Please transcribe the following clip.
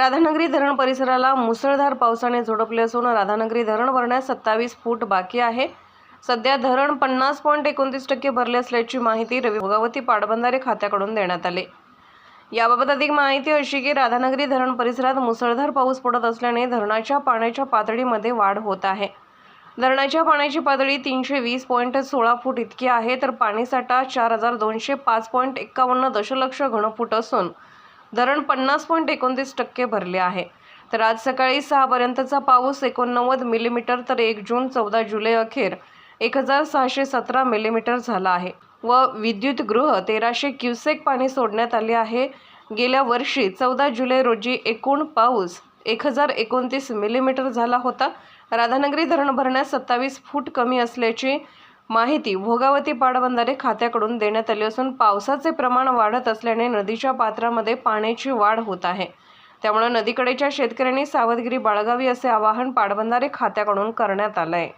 राधानगरी धरण परिसराला मुसळधार पावसाने झोडपले असून राधानगरी धरण भरण्यास सत्तावीस फूट बाकी आहे. सध्या धरण पन्नास पॉईंट एकोणतीस टक्के भरले असल्याची माहिती रवी भोगावती पाटबंधारे खात्याकडून देण्यात आली. याबाबत अधिक माहिती अशी की राधानगरी धरण परिसरात मुसळधार पाऊस पडत असल्याने धरणाच्या पाण्याच्या पातळीमध्ये वाढ होत आहे. धरणाच्या पाण्याची पातळी तीनशे वीस पॉईंट सोळा फूट इतकी आहे तर पाणीसाठा चार हजार दोनशे पाच पॉईंट एक्कावन्न दशलक्ष घनफूट असून धरण पन्नास पॉईंट एकोणतीस टक्के भरले आहे. तर आज सकाळी सहापर्यंतचा पाऊस एकोणनव्वद मिलीमीटर तर एक जून चौदा जुलै अखेर एक हजार सहाशे सतरा मिलीमीटर झाला आहे व विद्युतगृह तेराशे क्युसेक पाणी सोडण्यात आले आहे. गेल्या वर्षी चौदा जुलै रोजी एकूण पाऊस एक हजार एकोणतीस मिलीमीटर झाला होता. राधानगरी धरण भरण्यास सत्तावीस फूट कमी असल्याची माहिती भोगावती पाटबंधारे खात्याकडून देण्यात आली असून पावसाचे प्रमाण वाढत असल्याने नदीच्या पात्रामध्ये पाण्याची वाढ होत आहे. त्यामुळे नदीकडेच्या शेतकऱ्यांनी सावधगिरी बाळगावी असे आवाहन पाटबंधारे खात्याकडून करण्यात आलं आहे